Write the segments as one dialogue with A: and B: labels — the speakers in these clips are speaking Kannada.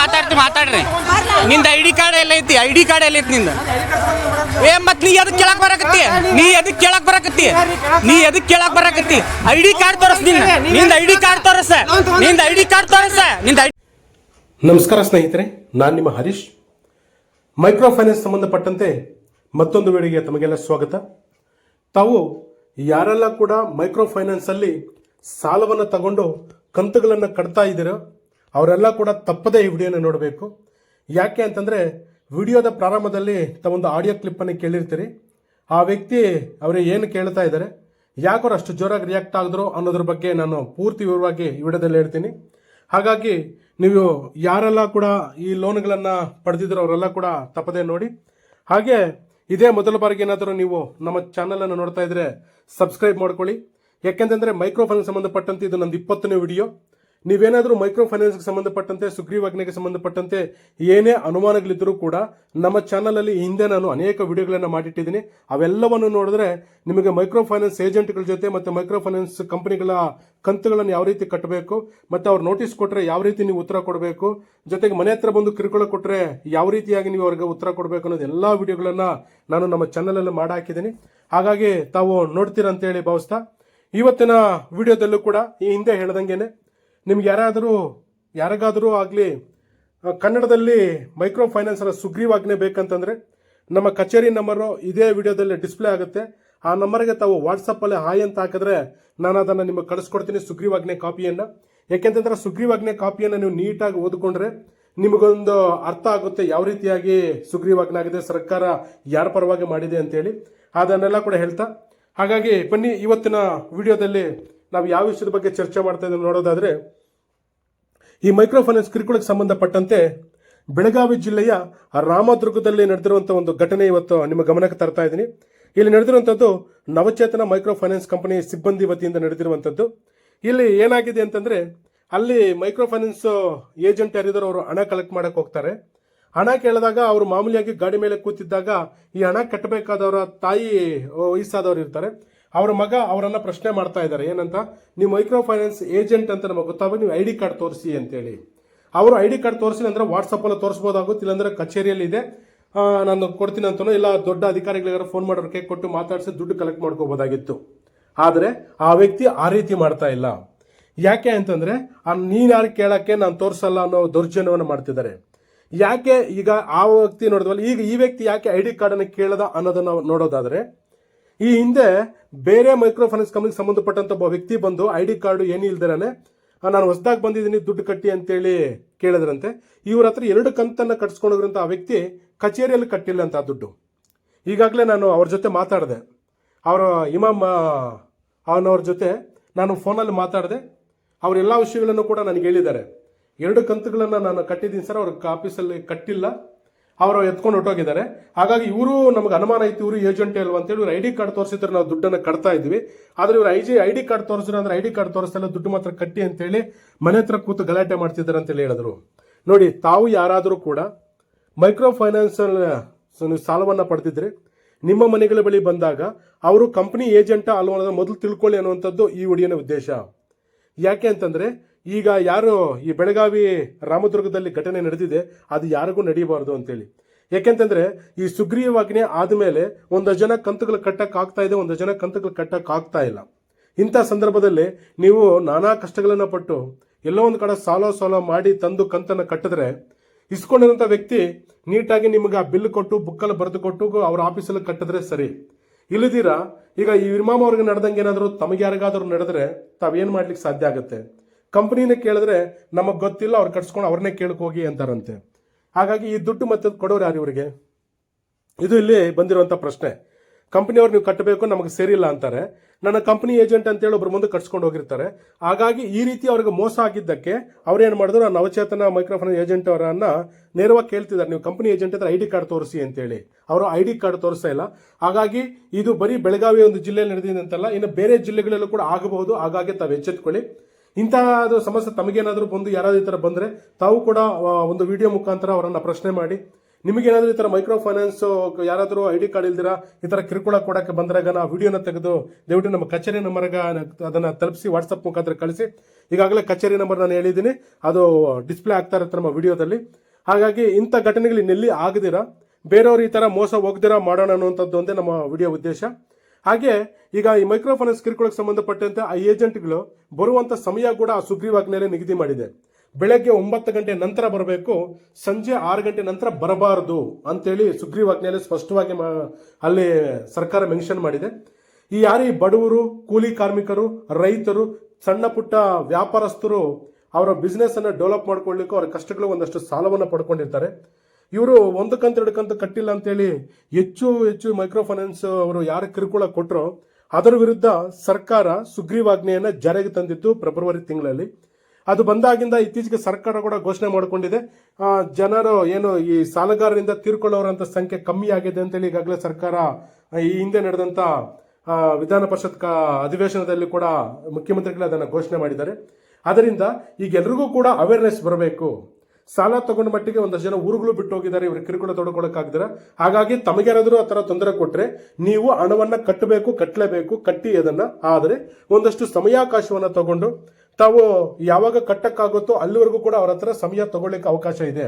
A: ಮಾತಾಡ್ತಿ, ಮಾತಾಡ್ರಿ. ನಿಂದ ಐ ಡಿ ಕಾರ್ಡ್ ಎಲ್ಲ ಐತಿ, ಐ ಡಿ ಕಾರ್ಡ್ ಎಲ್ಲ ಐತಿ ನಿಂದ. ಏ ಮತ್ ನೀ ಎದಕ್ ಕೇಳಕ್ ಬರಕತ್ತಿ? ನೀ ಎದಕ್ ಕೇಳಕ್ ಬರಕತ್ತಿ? ನೀ ಎದಕ್ ಕೇಳಕ್ ಬರಕತ್ತಿ? ಐ ಡಿ ಕಾರ್ಡ್ ತೋರಿಸ್ ನಿನ್ನ. ನಿಂದ ಐ ಡಿ ಕಾರ್ಡ್ ತೋರಿಸ. ನಿಂದ ಐ ಡಿ ಕಾರ್ಡ್ ತೋರಿಸ. ನಿಂದ
B: ನಮಸ್ಕಾರ ಸ್ನೇಹಿತರೆ, ನಾನು ನಿಮ್ಮ ಹರೀಶ್. ಮೈಕ್ರೋ ಫೈನಾನ್ಸ್ ಸಂಬಂಧಪಟ್ಟಂತೆ ಮತ್ತೊಂದು ವೇಳೆಗೆ ತಮಗೆಲ್ಲ ಸ್ವಾಗತ. ತಾವು ಯಾರೆಲ್ಲ ಕೂಡ ಮೈಕ್ರೋ ಫೈನಾನ್ಸಲ್ಲಿ ಸಾಲವನ್ನು ತಗೊಂಡು ಕಂತುಗಳನ್ನು ಕಟ್ತಾ ಇದ್ದೀರೋ ಅವರೆಲ್ಲ ಕೂಡ ತಪ್ಪದೇ ಈ ವಿಡಿಯೋನ ನೋಡಬೇಕು. ಯಾಕೆ ಅಂತಂದರೆ ವಿಡಿಯೋದ ಪ್ರಾರಂಭದಲ್ಲಿ ಒಂದು ಆಡಿಯೋ ಕ್ಲಿಪ್ಪನ್ನು ಕೇಳಿರ್ತೀರಿ. ಆ ವ್ಯಕ್ತಿ ಅವರು ಏನು ಕೇಳ್ತಾ ಇದ್ದಾರೆ, ಯಾಕವ್ರು ಅಷ್ಟು ಜೋರಾಗಿ ರಿಯಾಕ್ಟ್ ಆಗಿದ್ರು ಅನ್ನೋದ್ರ ಬಗ್ಗೆ ನಾನು ಪೂರ್ತಿ ವಿವರವಾಗಿ ಈ ವಿಡಿಯೋದಲ್ಲಿ ಹೇಳ್ತೀನಿ. ಹಾಗಾಗಿ ನೀವು ಯಾರೆಲ್ಲ ಕೂಡ ಈ ಲೋನ್ಗಳನ್ನು ಪಡೆದಿದ್ರು ಅವರೆಲ್ಲ ಕೂಡ ತಪ್ಪದೆ ನೋಡಿ. ಹಾಗೆ ಇದೇ ಮೊದಲ ಬಾರಿಗೆ ಏನಾದರೂ ನೀವು ನಮ್ಮ ಚಾನಲನ್ನು ನೋಡ್ತಾ ಇದ್ರೆ ಸಬ್ಸ್ಕ್ರೈಬ್ ಮಾಡ್ಕೊಳ್ಳಿ. ಯಾಕೆಂತಂದ್ರೆ ಮೈಕ್ರೋ ಸಂಬಂಧಪಟ್ಟಂತೆ ಇದು ನಂದು ಇಪ್ಪತ್ತನೇ ವಿಡಿಯೋ. ನೀವೇನಾದರೂ ಮೈಕ್ರೋ ಫೈನಾನ್ಸ್ಗೆ ಸಂಬಂಧಪಟ್ಟಂತೆ ಸುಗ್ರೀವಾಜ್ಞೆಗೆ ಸಂಬಂಧಪಟ್ಟಂತೆ ಏನೇ ಅನುಮಾನಗಳಿದ್ದರೂ ಕೂಡ ನಮ್ಮ ಚಾನಲಲ್ಲಿ ಹಿಂದೆ ನಾನು ಅನೇಕ ವಿಡಿಯೋಗಳನ್ನು ಮಾಡಿಟ್ಟಿದ್ದೀನಿ. ಅವೆಲ್ಲವನ್ನು ನೋಡಿದ್ರೆ ನಿಮಗೆ ಮೈಕ್ರೋ ಫೈನಾನ್ಸ್ ಏಜೆಂಟ್ಗಳ ಜೊತೆ ಮತ್ತು ಮೈಕ್ರೋ ಫೈನಾನ್ಸ್ ಕಂಪನಿಗಳ ಕಂತುಗಳನ್ನು ಯಾವ ರೀತಿ ಕಟ್ಟಬೇಕು, ಮತ್ತು ಅವ್ರು ನೋಟಿಸ್ ಕೊಟ್ಟರೆ ಯಾವ ರೀತಿ ನೀವು ಉತ್ತರ ಕೊಡಬೇಕು, ಜೊತೆಗೆ ಮನೆ ಹತ್ರ ಬಂದು ಕಿರುಕುಳ ಕೊಟ್ಟರೆ ಯಾವ ರೀತಿಯಾಗಿ ನೀವು ಅವ್ರಿಗೆ ಉತ್ತರ ಕೊಡಬೇಕು ಅನ್ನೋದು ಎಲ್ಲ ವಿಡಿಯೋಗಳನ್ನು ನಾನು ನಮ್ಮ ಚಾನಲಲ್ಲಿ ಮಾಡಾಕಿದ್ದೀನಿ. ಹಾಗಾಗಿ ತಾವು ನೋಡ್ತೀರಂತೇಳಿ ಭಾವಿಸ್ತಾ, ಇವತ್ತಿನ ವಿಡಿಯೋದಲ್ಲೂ ಕೂಡ ಈ ಹಿಂದೆ ಹೇಳ್ದಂಗೆನೆ ನಿಮ್ಗೆ ಯಾರಾದರೂ, ಯಾರಿಗಾದರೂ ಆಗಲಿ ಕನ್ನಡದಲ್ಲಿ ಮೈಕ್ರೋ ಫೈನಾನ್ಸರ ಸುಗ್ರೀವಾಜ್ಞೆ ಬೇಕಂತಂದರೆ, ನಮ್ಮ ಕಚೇರಿ ನಂಬರು ಇದೇ ವಿಡಿಯೋದಲ್ಲಿ ಡಿಸ್ಪ್ಲೇ ಆಗುತ್ತೆ. ಆ ನಂಬರ್ಗೆ ತಾವು ವಾಟ್ಸಪ್ಪಲ್ಲಿ ಹಾಯ್ ಅಂತ ಹಾಕಿದ್ರೆ ನಾನು ಅದನ್ನು ನಿಮಗೆ ಕಳಿಸ್ಕೊಡ್ತೀನಿ ಸುಗ್ರೀವಾಜ್ಞೆ ಕಾಪಿಯನ್ನು. ಯಾಕೆಂತಂದ್ರೆ ಸುಗ್ರೀವಾಜ್ಞೆ ಕಾಪಿಯನ್ನು ನೀವು ನೀಟಾಗಿ ಓದಿಕೊಂಡ್ರೆ ನಿಮಗೊಂದು ಅರ್ಥ ಆಗುತ್ತೆ ಯಾವ ರೀತಿಯಾಗಿ ಸುಗ್ರೀವಾಜ್ಞೆ ಆಗಿದೆ, ಸರ್ಕಾರ ಯಾರ ಪರವಾಗಿ ಮಾಡಿದೆ ಅಂತೇಳಿ. ಅದನ್ನೆಲ್ಲ ಕೂಡ ಹೇಳ್ತಾ, ಹಾಗಾಗಿ ಬನ್ನಿ ಇವತ್ತಿನ ವಿಡಿಯೋದಲ್ಲಿ ನಾವು ಯಾವ ವಿಷಯದ ಬಗ್ಗೆ ಚರ್ಚೆ ಮಾಡ್ತಾ ಇದ್ದೀವಿ ನೋಡೋದಾದ್ರೆ, ಈ ಮೈಕ್ರೋ ಫೈನಾನ್ಸ್ ಕಿರುಕುಳಕ್ಕೆ ಸಂಬಂಧಪಟ್ಟಂತೆ ಬೆಳಗಾವಿ ಜಿಲ್ಲೆಯ ರಾಮದುರ್ಗದಲ್ಲಿ ನಡೆದಿರುವಂಥ ಒಂದು ಘಟನೆ ಇವತ್ತು ನಿಮ್ಮ ಗಮನಕ್ಕೆ ತರ್ತಾ ಇದ್ದೀನಿ. ಇಲ್ಲಿ ನಡೆದಿರುವಂಥದ್ದು ನವಚೇತನ ಮೈಕ್ರೋ ಫೈನಾನ್ಸ್ ಕಂಪನಿ ಸಿಬ್ಬಂದಿ ವತಿಯಿಂದ ನಡೆದಿರುವಂಥದ್ದು ಇಲ್ಲಿ ಏನಾಗಿದೆ ಅಂತಂದ್ರೆ, ಅಲ್ಲಿ ಮೈಕ್ರೋ ಫೈನಾನ್ಸ್ ಏಜೆಂಟ್ ಯಾರಿದ್ರು ಅವರು ಹಣ ಕಲೆಕ್ಟ್ ಮಾಡಕ್ಕೆ ಹೋಗ್ತಾರೆ. ಹಣ ಕೇಳಿದಾಗ ಅವರು ಮಾಮೂಲಿಯಾಗಿ ಗಾಡಿ ಮೇಲೆ ಕೂತಿದ್ದಾಗ ಈ ಹಣ ಕಟ್ಟಬೇಕಾದವರ ತಾಯಿ ವಯಸ್ಸಾದವರು ಇರ್ತಾರೆ. ಅವರ ಮಗ ಅವರನ್ನ ಪ್ರಶ್ನೆ ಮಾಡ್ತಾ ಇದ್ದಾರೆ. ಏನಂತ? ನೀವು ಮೈಕ್ರೋ ಫೈನಾನ್ಸ್ ಏಜೆಂಟ್ ಅಂತ ನಮಗೆ ಗೊತ್ತಾಗ ನೀವು ಐ ಡಿ ಕಾರ್ಡ್ ತೋರಿಸಿ ಅಂತೇಳಿ. ಅವರು ಐ ಡಿ ಕಾರ್ಡ್ ತೋರಿಸಿಲ್ಲ ಅಂದ್ರೆ ವಾಟ್ಸಪ್ಪಲ್ಲಿ ತೋರಿಸ್ಬೋದಾಗುತ್ತೆ, ಇಲ್ಲಾಂದ್ರೆ ಕಚೇರಿಯಲ್ಲಿ ಇದೆ. ನಾನು ಕೊಡ್ತೀನಿ ಅಂತನೋ, ಇಲ್ಲ ದೊಡ್ಡ ಅಧಿಕಾರಿಗಳಿಗಾರ ಫೋನ್ ಮಾಡೋರಿಗೆ ಕೊಟ್ಟು ಮಾತಾಡಿಸಿ ದುಡ್ಡು ಕಲೆಕ್ಟ್ ಮಾಡ್ಕೋಬೋದಾಗಿತ್ತು. ಆದರೆ ಆ ವ್ಯಕ್ತಿ ಆ ರೀತಿ ಮಾಡ್ತಾ ಇಲ್ಲ. ಯಾಕೆ ಅಂತಂದ್ರೆ ನೀನು ನೀನ್ ಯಾರು ಕೇಳಕ್ಕೆ ನಾನು ತೋರಿಸಲ್ಲ ಅನ್ನೋ ದೌರ್ಜನ್ಯವನ್ನು ಮಾಡ್ತಿದ್ದಾರೆ. ಯಾಕೆ ಈಗ ಆ ವ್ಯಕ್ತಿ ನೋಡಿದ್ವಲ್ಲ, ಈಗ ಈ ವ್ಯಕ್ತಿ ಯಾಕೆ ಐ ಡಿ ಕಾರ್ಡನ್ನು ಕೇಳದ ಅನ್ನೋದನ್ನ ನೋಡೋದಾದ್ರೆ ಈ ಹಿಂದೆ ಬೇರೆ ಮೈಕ್ರೋ ಫೈನಾನ್ಸ್ ಕಂಪ್ನಿಗೆ ಸಂಬಂಧಪಟ್ಟಂತ ಒಬ್ಬ ವ್ಯಕ್ತಿ ಬಂದು ಐ ಡಿ ಕಾರ್ಡು ಏನು ಇಲ್ದಿರಾನೆ ನಾನು ಹೊಸದಾಗಿ ಬಂದಿದ್ದೀನಿ, ದುಡ್ಡು ಕಟ್ಟಿ ಅಂತೇಳಿ ಕೇಳಿದ್ರಂತೆ. ಇವ್ರ ಹತ್ರ ಎರಡು ಕಂತನ್ನು ಕಟ್ಸ್ಕೊಂಡೋಗ್ರಂತ ಆ ವ್ಯಕ್ತಿ ಕಚೇರಿಯಲ್ಲಿ ಕಟ್ಟಿಲ್ಲ ಅಂತ ದುಡ್ಡು. ಈಗಾಗಲೇ ನಾನು ಅವ್ರ ಜೊತೆ ಮಾತಾಡಿದೆ. ಅವರ ಇಮಾಮ್ ಅವನವ್ರ ಜೊತೆ ನಾನು ಫೋನಲ್ಲಿ ಮಾತಾಡಿದೆ. ಅವರೆಲ್ಲ ವಿಷಯಗಳನ್ನು ಕೂಡ ನನಗೆ ಹೇಳಿದ್ದಾರೆ. ಎರಡು ಕಂತುಗಳನ್ನು ನಾನು ಕಟ್ಟಿದ್ದೀನಿ ಸರ್ ಅವ್ರ ಆಫೀಸಲ್ಲಿ ಕಟ್ಟಿಲ್ಲ. ಅವರು ಎತ್ಕೊಂಡು ಹೊಟ್ಟೋಗಿದ್ದಾರೆ ಹಾಗಾಗಿ ಇವರು ನಮಗೆ ಅನುಮಾನ ಐತಿ, ಇವರು ಏಜೆಂಟ್ ಅಲ್ವಾ ಅಂತೇಳಿ ಇವ್ರು ಐ ಡಿ ಕಾರ್ಡ್ ತೋರಿಸಿದ್ರೆ ನಾವು ದುಡ್ಡನ್ನು ಕಟ್ತಾ ಇದ್ವಿ. ಆದ್ರೆ ಇವರು I G I D card ತೋರಿಸಿದ್ರೆ ಅಂದ್ರೆ ಐ ಡಿ ಕಾರ್ಡ್ ತೋರಿಸ್ತಾ ದುಡ್ಡು ಮಾತ್ರ ಕಟ್ಟಿ ಅಂತೇಳಿ ಮನೆ ಹತ್ರ ಕೂತು ಗಲಾಟೆ ಮಾಡ್ತಿದ್ದಾರೆ ಅಂತೇಳಿ ಹೇಳಿದ್ರು. ನೋಡಿ, ತಾವು ಯಾರಾದರೂ ಕೂಡ ಮೈಕ್ರೋ ಫೈನಾನ್ಸ್ ಸಾಲವನ್ನು ಪಡೆದಿದ್ರೆ. ನಿಮ್ಮ ಮನೆಗಳ ಬಳಿ ಬಂದಾಗ ಅವರು ಕಂಪನಿ ಏಜೆಂಟ ಅಲ್ವಾ ಮೊದಲು ತಿಳ್ಕೊಳ್ಳಿ ಅನ್ನುವಂಥದ್ದು ಈ ವಿಡಿಯೋನ ಉದ್ದೇಶ. ಯಾಕೆ ಅಂತಂದ್ರೆ ಈಗ ಯಾರು ಈ ಬೆಳಗಾವಿ ರಾಮದುರ್ಗದಲ್ಲಿ ಘಟನೆ ನಡೆದಿದೆ, ಅದು ಯಾರಿಗೂ ನಡೆಯಬಾರದು ಅಂತೇಳಿ. ಯಾಕೆಂತಂದ್ರೆ, ಈ ಸುಗ್ರೀವಾಜ್ಞೆ ಆದಮೇಲೆ ಒಂದು ಜನ ಕಂತುಗಳು ಕಟ್ಟಕ್ಕಾಗ್ತಾ ಇದೆ, ಒಂದು ಜನ ಕಂತುಗಳು ಕಟ್ಟಕ್ಕಾಗ್ತಾ ಇಲ್ಲ. ಇಂಥ ಸಂದರ್ಭದಲ್ಲಿ ನೀವು ನಾನಾ ಕಷ್ಟಗಳನ್ನು ಪಟ್ಟು ಎಲ್ಲೋ ಒಂದು ಕಡೆ ಸಾಲ ಸಾಲ ಮಾಡಿ ತಂದು ಕಂತನ್ನು ಕಟ್ಟಿದ್ರೆ ಇಸ್ಕೊಂಡಿರೋಂಥ ವ್ಯಕ್ತಿ ನೀಟಾಗಿ ನಿಮಗೆ ಆ ಬಿಲ್ ಕೊಟ್ಟು, ಬುಕ್ಕಲ್ಲಿ ಬರೆದು ಕೊಟ್ಟು ಅವ್ರ ಆಫೀಸಲ್ಲಿ ಕಟ್ಟಿದ್ರೆ ಸರಿ. ಇಲ್ಲದಿರ ಈಗ ಈ ವಿಮಾಮ ಅವ್ರಿಗೆ ನಡೆದಂಗೆ ಏನಾದರೂ ತಮಗೆ ಯಾರಿಗಾದ್ರೂ ನಡೆದ್ರೆ ತಾವೇನು ಮಾಡ್ಲಿಕ್ಕೆ ಸಾಧ್ಯ ಆಗುತ್ತೆ? ಕಂಪ್ನಿನ ಕೇಳಿದ್ರೆ ನಮಗೆ ಗೊತ್ತಿಲ್ಲ, ಅವ್ರು ಕಟ್ಸ್ಕೊಂಡು ಅವ್ರನ್ನೇ ಕೇಳಕ್ ಹೋಗಿ ಅಂತಾರಂತೆ. ಹಾಗಾಗಿ ಈ ದುಡ್ಡು ಮತ್ತೆ ಕೊಡೋರು ಯಾರು ಇವರಿಗೆ? ಇದು ಇಲ್ಲಿ ಬಂದಿರುವಂಥ ಪ್ರಶ್ನೆ. ಕಂಪ್ನಿಯವ್ರು ನೀವು ಕಟ್ಟಬೇಕು, ನಮಗೆ ಸೇರಿಲ್ಲ ಅಂತಾರೆ. ನನ್ನ ಕಂಪನಿ ಏಜೆಂಟ್ ಅಂತೇಳಿ ಒಬ್ರು ಮುಂದೆ ಕಟ್ಸ್ಕೊಂಡು ಹೋಗಿರ್ತಾರೆ. ಹಾಗಾಗಿ ಈ ರೀತಿ ಅವ್ರಿಗೆ ಮೋಸ ಆಗಿದ್ದಕ್ಕೆ ಅವ್ರೇನು ಮಾಡಿದ್ರು, ಆ ನವಚೇತನ ಮೈಕ್ರೋಫೋನ್ ಏಜೆಂಟ್ ಅವರನ್ನ ನೇರವಾಗಿ ಕೇಳ್ತಿದ್ದಾರೆ. ನೀವು ಕಂಪನಿ ಏಜೆಂಟ್ ಹತ್ರ ಐ ಡಿ ಕಾರ್ಡ್ ತೋರಿಸಿ ಅಂತೇಳಿ. ಅವರು ಐ ಡಿ ಕಾರ್ಡ್ ತೋರಿಸ್ತಾ ಇಲ್ಲ. ಹಾಗಾಗಿ ಇದು ಬರೀ ಬೆಳಗಾವಿ ಒಂದು ಜಿಲ್ಲೆಯಲ್ಲಿ ನಡೆದಿದೆ ಅಂತಲ್ಲ, ಇನ್ನು ಬೇರೆ ಜಿಲ್ಲೆಗಳಲ್ಲೂ ಕೂಡ ಆಗಬಹುದು. ಹಾಗಾಗಿ ತಾವು ಎಚ್ಚೆತ್ಕೊಳ್ಳಿ. ಇಂತಹ ಸಮಸ್ಯೆ ತಮಗೇನಾದರೂ ಬಂದು ಯಾರಾದ್ರೂ ಈ ಥರ ಬಂದರೆ ತಾವು ಕೂಡ ಒಂದು ವಿಡಿಯೋ ಮುಖಾಂತರ ಅವರನ್ನು ಪ್ರಶ್ನೆ ಮಾಡಿ. ನಿಮಗೇನಾದರೂ ಈ ಥರ ಮೈಕ್ರೋ ಫೈನಾನ್ಸ್ ಯಾರಾದರೂ ಐ ಡಿ ಕಾರ್ಡ್ ಇಲ್ದಿರಾ, ಈ ಥರ ಕಿರುಕುಳ ಕೊಡೋಕ್ಕೆ ಬಂದಾಗ ನಾವು ವಿಡಿಯೋನ ತೆಗೆದು ದಯವಿಟ್ಟು ನಮ್ಮ ಕಚೇರಿ ನಂಬರ್ಗೆ ಅದನ್ನು ತಲುಪಿಸಿ ವಾಟ್ಸಪ್ ಮುಖಾಂತರ ಕಳಿಸಿ. ಈಗಾಗಲೇ ಕಚೇರಿ ನಂಬರ್ ನಾನು ಹೇಳಿದ್ದೀನಿ, ಅದು ಡಿಸ್ಪ್ಲೇ ಆಗ್ತಾ ಇರುತ್ತೆ ನಮ್ಮ ವಿಡಿಯೋದಲ್ಲಿ ಹಾಗಾಗಿ ಇಂಥ ಘಟನೆಗಳು ಇನ್ನೆಲ್ಲಿ ಆಗದಿರಾ, ಬೇರೆಯವರು ಈ ಥರ ಮೋಸ ಹೋಗ್ದಿರಾ ಮಾಡೋಣ ಅನ್ನುವಂಥದ್ದು ಒಂದೇ ನಮ್ಮ ವಿಡಿಯೋ ಉದ್ದೇಶ. ಹಾಗೆ ಈಗ ಈ ಮೈಕ್ರೋಫೈನಾನ್ಸ್ ಕಿರುಕುಳಕ್ಕೆ ಸಂಬಂಧಪಟ್ಟಂತೆ ಆ ಏಜೆಂಟ್ಗಳು ಬರುವಂಥ ಸಮಯ ಕೂಡ ಆ ಸುಗ್ರೀವಾಜ್ಞೆಯಲ್ಲಿ ನಿಗದಿ ಮಾಡಿದೆ. ಬೆಳಗ್ಗೆ ಒಂಬತ್ತು ಗಂಟೆ ನಂತರ ಬರಬೇಕು, ಸಂಜೆ ಆರು ಗಂಟೆ ನಂತರ ಬರಬಾರದು ಅಂತೇಳಿ ಸುಗ್ರೀವಾಜ್ಞೆಯಲ್ಲಿ ಸ್ಪಷ್ಟವಾಗಿ ಅಲ್ಲಿ ಸರ್ಕಾರ ಮೆನ್ಷನ್ ಮಾಡಿದೆ. ಈ ಯಾರು ಬಡವರು, ಕೂಲಿ ಕಾರ್ಮಿಕರು, ರೈತರು, ಸಣ್ಣ ಪುಟ್ಟ ವ್ಯಾಪಾರಸ್ಥರು ಅವರ ಬಿಸ್ನೆಸ್ ಅನ್ನು ಡೆವಲಪ್ ಮಾಡ್ಕೊಳ್ಳಿಕ್ಕೂ ಅವರ ಕಷ್ಟಗಳು ಒಂದಷ್ಟು ಸಾಲವನ್ನು ಪಡ್ಕೊಂಡಿರ್ತಾರೆ. ಇವರು ಒಂದು ಕಂತು ಎರಡು ಕಂತು ಕಟ್ಟಿಲ್ಲ ಅಂತೇಳಿ ಹೆಚ್ಚು ಹೆಚ್ಚು ಮೈಕ್ರೋ ಫೈನಾನ್ಸ್ ಅವರು ಯಾರು ಕಿರುಕುಳ ಕೊಟ್ಟರೋ ಅದರ ವಿರುದ್ಧ ಸರ್ಕಾರ ಸುಗ್ರೀವಾಜ್ಞೆಯನ್ನು ಜಾರಿಗೆ ತಂದಿತ್ತು ಫೆಬ್ರವರಿ ತಿಂಗಳಲ್ಲಿ. ಅದು ಬಂದಾಗಿಂದ ಇತ್ತೀಚೆಗೆ ಸರ್ಕಾರ ಕೂಡ ಘೋಷಣೆ ಮಾಡಿಕೊಂಡಿದೆ. ಜನರು ಏನು ಈ ಸಾಲಗಾರರಿಂದ ತೀರ್ಕೊಳ್ಳೋರಂತ ಸಂಖ್ಯೆ ಕಮ್ಮಿ ಆಗಿದೆ ಅಂತೇಳಿ ಈಗಾಗಲೇ ಸರ್ಕಾರ, ಈ ಹಿಂದೆ ನಡೆದಂಥ ವಿಧಾನ ಪರಿಷತ್ ಅಧಿವೇಶನದಲ್ಲಿ ಕೂಡ ಮುಖ್ಯಮಂತ್ರಿಗಳು ಅದನ್ನು ಘೋಷಣೆ ಮಾಡಿದ್ದಾರೆ. ಅದರಿಂದ ಈಗ ಕೂಡ ಅವೇರ್ನೆಸ್ ಬರಬೇಕು. ಸಾಲ ತಗೊಂಡ ಮಟ್ಟಿಗೆ ಒಂದಷ್ಟು ಜನ ಊರುಗಳು ಬಿಟ್ಟು ಹೋಗಿದ್ದಾರೆ ಇವರು ಕಿರುಕುಳ ತೊಡ್ಕೊಳಕ್ಕಾಗ್ದಿರ ಹಾಗಾಗಿ ತಮಗೇನಾದರೂ ಆ ಥರ ತೊಂದರೆ ಕೊಟ್ಟರೆ ನೀವು ಹಣವನ್ನು ಕಟ್ಟಬೇಕು ಕಟ್ಟಲೇಬೇಕು ಕಟ್ಟಿ ಅದನ್ನ. ಆದರೆ ಒಂದಷ್ಟು ಸಮಯಾವಕಾಶವನ್ನು ತಗೊಂಡು ತಾವು ಯಾವಾಗ ಕಟ್ಟಕ್ಕಾಗುತ್ತೋ ಅಲ್ಲಿವರೆಗೂ ಕೂಡ ಅವರ ಹತ್ರ ಸಮಯ ತಗೊಳ್ಳಿಕ್ಕೆ ಅವಕಾಶ ಇದೆ.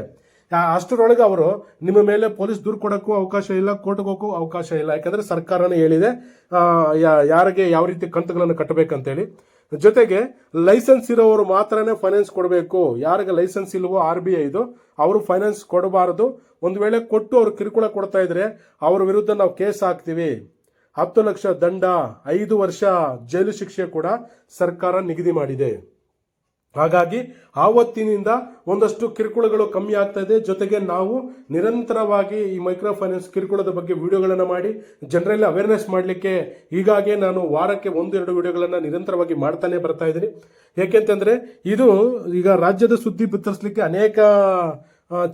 B: ಅಷ್ಟರೊಳಗೆ ಅವರು ನಿಮ್ಮ ಮೇಲೆ ಪೊಲೀಸ್ ದೂರು ಕೊಡೋಕ್ಕೂ ಅವಕಾಶ ಇಲ್ಲ, ಕೋರ್ಟ್ಗೆ ಹೋಗಕ್ಕೂ ಅವಕಾಶ ಇಲ್ಲ. ಯಾಕಂದ್ರೆ ಸರ್ಕಾರನೇ ಹೇಳಿದೆ ಯಾರಿಗೆ ಯಾವ ರೀತಿ ಕಂತುಗಳನ್ನು ಕಟ್ಟಬೇಕಂತೇಳಿ. ಜೊತೆಗೆ ಲೈಸೆನ್ಸ್ ಇರೋರು ಮಾತ್ರನೇ ಫೈನಾನ್ಸ್ ಕೊಡಬೇಕು. ಯಾರಿಗೆ ಲೈಸೆನ್ಸ್ ಇಲ್ವೋ ಆರ್ ಬಿ ಐದು ಅವರು ಫೈನಾನ್ಸ್ ಕೊಡಬಾರದು. ಒಂದು ವೇಳೆ ಕೊಟ್ಟು ಅವರು ಕಿರುಕುಳ ಕೊಡ್ತಾ ಇದ್ರೆ ಅವ್ರ ವಿರುದ್ಧ ನಾವು ಕೇಸ್ ಹಾಕ್ತೀವಿ. ಹತ್ತು ಲಕ್ಷ ದಂಡ, ಐದು ವರ್ಷ ಜೈಲು ಶಿಕ್ಷೆ ಕೂಡ ಸರ್ಕಾರ ನಿಗದಿ ಮಾಡಿದೆ. ಹಾಗಾಗಿ ಆವತ್ತಿನಿಂದ ಒಂದಷ್ಟು ಕಿರುಕುಳಗಳು ಕಮ್ಮಿ ಆಗ್ತಾ ಇದೆ. ಜೊತೆಗೆ ನಾವು ನಿರಂತರವಾಗಿ ಈ ಮೈಕ್ರೋ ಫೈನಾನ್ಸ್ ಕಿರುಕುಳದ ಬಗ್ಗೆ ವಿಡಿಯೋಗಳನ್ನು ಮಾಡಿ ಜನರಲ್ಲಿ ಅವೇರ್ನೆಸ್ ಮಾಡಲಿಕ್ಕೆ ಹೀಗಾಗಿ ನಾನು ವಾರಕ್ಕೆ ಒಂದೆರಡು ವಿಡಿಯೋಗಳನ್ನು ನಿರಂತರವಾಗಿ ಮಾಡ್ತಾನೆ ಬರ್ತಾ ಇದ್ದೀನಿ. ಏಕೆಂತಂದರೆ ಇದು ಈಗ ರಾಜ್ಯದ ಸುದ್ದಿ ಬಿತ್ತರಿಸಲಿಕ್ಕೆ ಅನೇಕ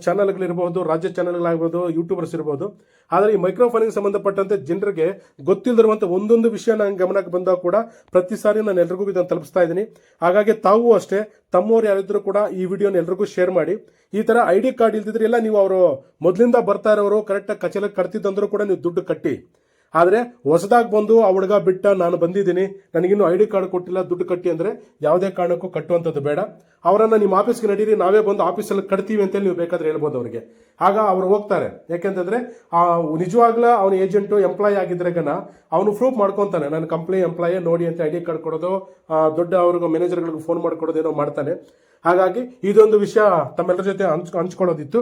B: ಚಾನಲ್ಗಳಿರ್ಬೋದು ರಾಜ್ಯ ಚಾನಲ್ಗಳಾಗ್ಬೋದು ಯೂಟ್ಯೂಬರ್ಸ್ ಇರ್ಬೋದು ಆದರೆ ಈ ಮೈಕ್ರೋಫೋನಿಗೆ ಸಂಬಂಧಪಟ್ಟಂತೆ ಜನರಿಗೆ ಗೊತ್ತಿಲ್ಲದಿರುವಂಥ ಒಂದೊಂದು ವಿಷಯ ನನ್ನ ಗಮನಕ್ಕೆ ಬಂದಾಗ ಕೂಡ ಪ್ರತಿ ಸಾರಿ ನಾನು ಎಲ್ರಿಗೂ ಇದನ್ನು ತಲುಪಿಸ್ತಾ ಇದ್ದೀನಿ. ಹಾಗಾಗಿ ತಾವು ಅಷ್ಟೇ, ತಮ್ಮವ್ರು ಯಾರಿದ್ರು ಕೂಡ ಈ ವಿಡಿಯೋನ ಎಲ್ರಿಗೂ ಶೇರ್ ಮಾಡಿ. ಈ ಥರ ಐ ಡಿ ಕಾರ್ಡ್ ಇಲ್ದಿದ್ರೆ ಎಲ್ಲ ನೀವು ಅವರು ಮೊದಲಿಂದ ಬರ್ತಾ ಇರೋರು ಕರೆಕ್ಟಾಗಿ ಕಚೇರಿಗೆ ಕಟ್ತಿದ್ದಂದ್ರೂ ಕೂಡ ನೀವು ದುಡ್ಡು ಕಟ್ಟಿ. ಆದರೆ ಹೊಸದಾಗಿ ಬಂದು ಆ ಹುಡುಗ ಬಿಟ್ಟ ನಾನು ಬಂದಿದ್ದೀನಿ, ನನಗಿನ್ನೂ ಐ ಡಿ ಕಾರ್ಡ್ ಕೊಟ್ಟಿಲ್ಲ, ದುಡ್ಡು ಕಟ್ಟಿ ಅಂದರೆ ಯಾವುದೇ ಕಾರಣಕ್ಕೂ ಕಟ್ಟುವಂಥದ್ದು ಬೇಡ. ಅವರನ್ನು ನಿಮ್ಮ ಆಫೀಸ್ಗೆ ನಡೀರಿ, ನಾವೇ ಬಂದು ಆಫೀಸಲ್ಲಿ ಕಟ್ತೀವಿ ಅಂತೇಳಿ ನೀವು ಬೇಕಾದ್ರೆ ಹೇಳ್ಬೋದು ಅವರಿಗೆ. ಆಗ ಅವ್ರು ಹೋಗ್ತಾರೆ. ಯಾಕೆಂತಂದ್ರೆ ಆ ನಿಜವಾಗ್ಲೂ ಅವನ ಏಜೆಂಟು, ಎಂಪ್ಲಾಯ್ ಆಗಿದ್ರೆ ಗನ ಅವನು ಪ್ರೂಫ್ ಮಾಡ್ಕೊತಾನೆ. ನಾನು ಕಂಪ್ನಿ ಎಂಪ್ಲಾಯೇ, ನೋಡಿ ಅಂತ ಐ ಡಿ ಕಾರ್ಡ್ ಕೊಡೋದು ದೊಡ್ಡ ಅವ್ರಿಗೆ ಮ್ಯಾನೇಜರ್ಗಳಿಗೆ ಫೋನ್ ಮಾಡ್ಕೊಡೋದೇನೋ ಮಾಡ್ತಾನೆ. ಹಾಗಾಗಿ ಇದೊಂದು ವಿಷಯ ತಮ್ಮೆಲ್ಲರ ಜೊತೆ ಹಂಚ್, ಹಂಚ್ಕೊಳ್ಳೋದಿತ್ತು.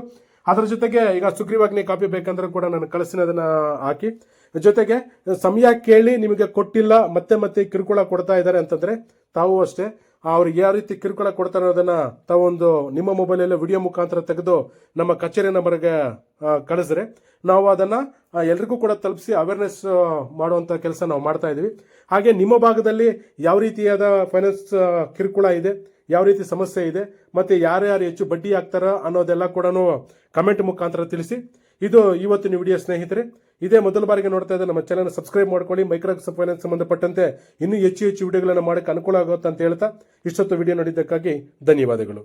B: ಅದರ ಜೊತೆಗೆ ಈಗ ಸುಗ್ರೀವಾಜ್ಞೆ ಕಾಪಿ ಬೇಕಂದ್ರೆ ಕೂಡ ನಾನು ಕಳಿಸಿನ ಅದನ್ನ ಹಾಕಿ. ಜೊತೆಗೆ ಸಮಯ ಕೇಳಿ ನಿಮಗೆ ಕೊಟ್ಟಿಲ್ಲ ಮತ್ತೆ ಮತ್ತೆ ಕಿರುಕುಳ ಕೊಡ್ತಾ ಇದ್ದಾರೆ ಅಂತಂದ್ರೆ ತಾವು ಅಷ್ಟೇ ಅವ್ರಿಗೆ ಯಾವ ರೀತಿ ಕಿರುಕುಳ ಕೊಡ್ತಾರೆ ಅನ್ನೋದನ್ನ ತಾವೊಂದು ನಿಮ್ಮ ಮೊಬೈಲಲ್ಲಿ ವಿಡಿಯೋ ಮುಖಾಂತರ ತೆಗೆದು ನಮ್ಮ ಕಚೇರಿ ನಂಬರ್ಗೆ ಆ, ಕಳಿಸಿದ್ರೆ ನಾವು ಅದನ್ನ ಎಲ್ರಿಗೂ ಕೂಡ ತಲುಪಿಸಿ ಅವೇರ್ನೆಸ್ ಮಾಡುವಂತ ಕೆಲಸ ನಾವು ಮಾಡ್ತಾ ಇದೀವಿ. ಹಾಗೆ ನಿಮ್ಮ ಭಾಗದಲ್ಲಿ ಯಾವ ರೀತಿಯಾದ ಫೈನಾನ್ಸ್ ಕಿರುಕುಳ ಇದೆ? ಯಾವ ರೀತಿ ಸಮಸ್ಯೆ ಇದೆ, ಮತ್ತೆ ಯಾರ್ಯಾರು ಹೆಚ್ಚು ಬಡ್ಡಿ ಆಗ್ತಾರ ಅನ್ನೋದೆಲ್ಲ ಕೂಡ ಕಮೆಂಟ್ ಮುಖಾಂತರ ತಿಳಿಸಿ. ಇದು ಇವತ್ತಿನ ವಿಡಿಯೋ ಸ್ನೇಹಿತರೆ. ಇದೇ ಮೊದಲ ಬಾರಿಗೆ ನೋಡ್ತಾ ಇದ್ದರೆ ನಮ್ಮ ಚಾನಲ್ ಸಬ್ಸ್ಕ್ರೈಬ್ ಮಾಡ್ಕೊಳ್ಳಿ. ಮೈಕ್ರೋ ಫೈನಾನ್ಸ್ ಸಂಬಂಧಪಟ್ಟಂತೆ ಇನ್ನೂ ಹೆಚ್ಚು ಹೆಚ್ಚು ವಿಡಿಯೋಗಳನ್ನು ಮಾಡೋಕ್ಕೆ ಅನುಕೂಲ ಆಗುತ್ತೆ ಅಂತ ಹೇಳ್ತಾ ಇಷ್ಟೊತ್ತು ವಿಡಿಯೋ ನೋಡಿದ್ದಕ್ಕಾಗಿ ಧನ್ಯವಾದಗಳು.